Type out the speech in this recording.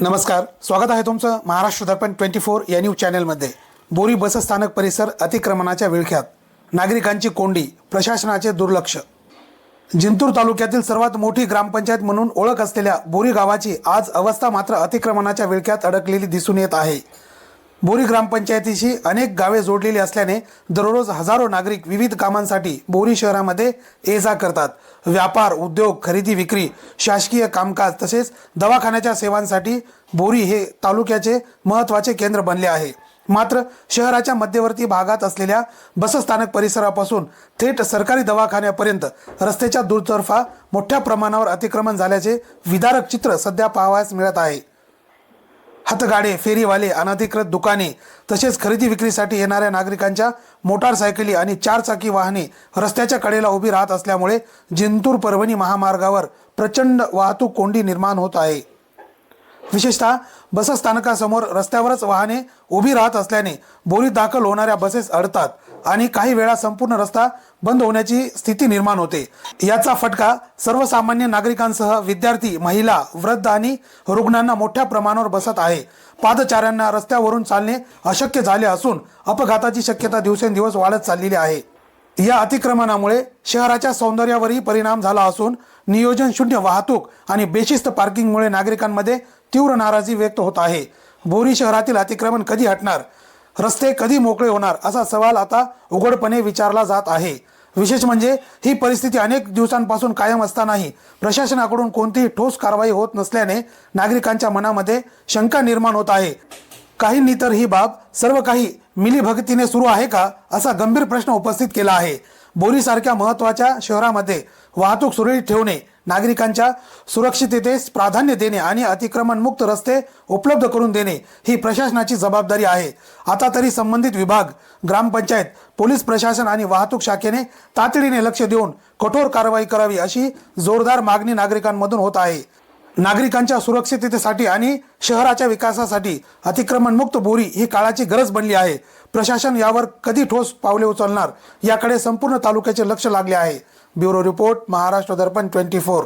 नमस्कार. स्वागत आहे तुमचं महाराष्ट्र दर्पण ट्वेंटी फोर या न्यूज चॅनलमध्ये. बोरी बसस्थानक परिसर अतिक्रमणाच्या विळख्यात. नागरिकांची कोंडी प्रशासनाचे दुर्लक्ष. जिंतूर तालुक्यातील सर्वात मोठी ग्रामपंचायत म्हणून ओळख असलेल्या बोरी गावाची आज अवस्था मात्र अतिक्रमणाच्या विळख्यात अडकलेली दिसून येत आहे. बोरी ग्रामपंचायतीशी अनेक गावे जोडलेली असल्याने दररोज हजारो नागरिक विविध कामांसाठी बोरी शहरामध्ये ये जा करतात. व्यापार उद्योग खरेदी विक्री शासकीय कामकाज तसेच दवाखान्याच्या सेवांसाठी बोरी हे तालुक्याचे महत्त्वाचे केंद्र बनले आहे. मात्र शहराच्या मध्यवर्ती भागात असलेल्या बसस्थानक परिसरापासून थेट सरकारी दवाखान्यापर्यंत रस्त्याच्या दुतर्फा मोठ्या प्रमाणावर अतिक्रमण झाल्याचे विदारक चित्र सध्या पाहावयास मिळत आहे. हातगाडे फेरीवाले अनधिकृत दुकाने तसेच खरेदी विक्रीसाठी येणाऱ्या नागरिकांच्या मोटारसायकली आणि चारचाकी वाहने रस्त्याच्या कडेला उभी राहत असल्यामुळे जिंतूर परभणी महामार्गावर प्रचंड वाहतूक कोंडी निर्माण होत आहे. विशेषतः बसस्थानकासमोर रस्त्यावरच वाहने उभी राहत असल्याने बोरीत दाखल होणाऱ्या बसेस अडतात. आणि काही वेळा संपूर्ण रस्ता बंद होण्याची स्थिती निर्माण होते. याचा फटका सर्वसामान्य नागरिकांसह विद्यार्थी महिला वृद्ध आणि रुग्णांना मोठ्या प्रमाणावर बसत आहे. पादचाऱ्यांना रस्त्यावरून चालणे अशक्य झाले असून अपघाताची शक्यता दिवसेंदिवस वाढत चाललेली आहे. या अतिक्रमणामुळे शहराच्या सौंदर्यावरही परिणाम झाला असून नियोजन शून्य वाहतूक आणि बेशिस्त पार्किंगमुळे नागरिकांमध्ये तीव्र नाराजी व्यक्त होत आहे. बोरी शहरातील अतिक्रमण कधी हटणार? रस्ते कधी मोकळे होणार असा सवाल आता उघडपणे विचारला जात आहे. विशेष म्हणजे ही परिस्थिती अनेक दिवसांपासून कायम असतानाही प्रशासनाकडून कोणतीही ठोस कारवाई होत नसल्याने नागरिकांच्या मनामध्ये शंका निर्माण होत आहे. काहींनी तर ही बाब सर्व काही मिलीभगतीने सुरू आहे का असा गंभीर प्रश्न उपस्थित केला आहे. बोरीसारख्या महत्त्वाच्या शहरामध्ये वाहतूक सुरळीत ठेवणे नागरिकांच्या सुरक्षिततेस प्राधान्य देणे आणि अतिक्रमणमुक्त रस्ते उपलब्ध करून देणे ही प्रशासनाची जबाबदारी आहे. आता तरी संबंधित विभाग ग्रामपंचायत पोलीस प्रशासन आणि वाहतूक शाखेने तातडीने लक्ष देऊन कठोर कारवाई करावी अशी जोरदार मागणी नागरिकांमधून होत आहे. नागरिकांच्या सुरक्षिततेसाठी आणि शहराच्या विकासासाठी अतिक्रमणमुक्त बोरी ही काळाची गरज बनली आहे. प्रशासन यावर कधी ठोस पावले उचलणार याकडे संपूर्ण तालुक्याचे लक्ष लागले आहे. Bureau report Maharashtra Darpan twenty four.